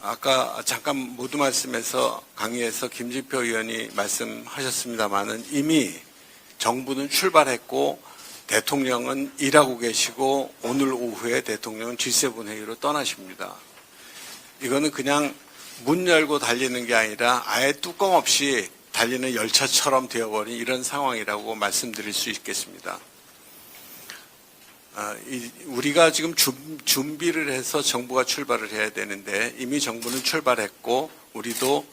아까 잠깐 모두 말씀에서 강의에서 김지표 의원이 말씀하셨습니다마는 이미 정부는 출발했고 대통령은 일하고 계시고 오늘 오후에 대통령은 G7 회의로 떠나십니다. 이거는 그냥 문 열고 달리는 게 아니라 아예 뚜껑 없이 달리는 열차처럼 되어버린 이런 상황이라고 말씀드릴 수 있겠습니다. 아, 이- 우리가 지금 준- 준비를 해서 정부가 출발을 해야 되는데 이미 정부는 출발했고 우리도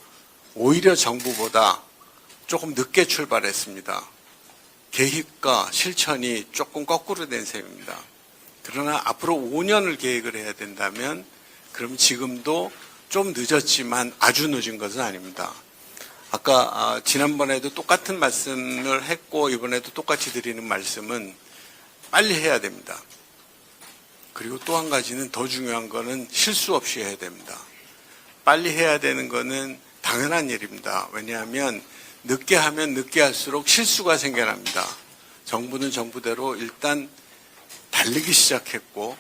오히려 정부보다 조금 늦게 출발했습니다. 계획과 실천이 조금 거꾸로 된 셈입니다. 그러나 앞으로 5년을 계획을 해야 된다면 그럼 지금도 좀 늦었지만 아주 늦은 것은 아닙니다. 아까 아, 지난번에도 똑같은 말씀을 했고 이번에도 똑같이 드리는 말씀은 빨리 해야 됩니다. 그리고 또 한 가지는 더 중요한 거는 실수 없이 해야 됩니다. 빨리 해야 되는 거는 당연한 일입니다. 왜냐하면 늦게 하면 늦게 할수록 실수가 생겨납니다. 정부는 정부대로 일단 달리기 시작했고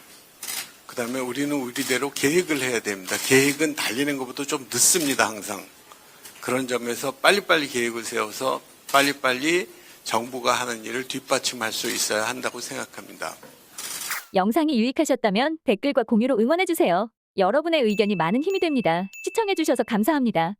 그 다음에 우리는 우리대로 계획을 해야 됩니다. 계획은 달리는 것보다 좀 늦습니다, 항상. 그런 점에서 빨리빨리 계획을 세워서 빨리빨리 정부가 하는 일을 뒷받침할 수 있어야 한다고 생각합니다. 영상이 유익하셨다면 댓글과 공유로 응원해주세요. 여러분의 의견이 많은 힘이 됩니다. 시청해주셔서 감사합니다.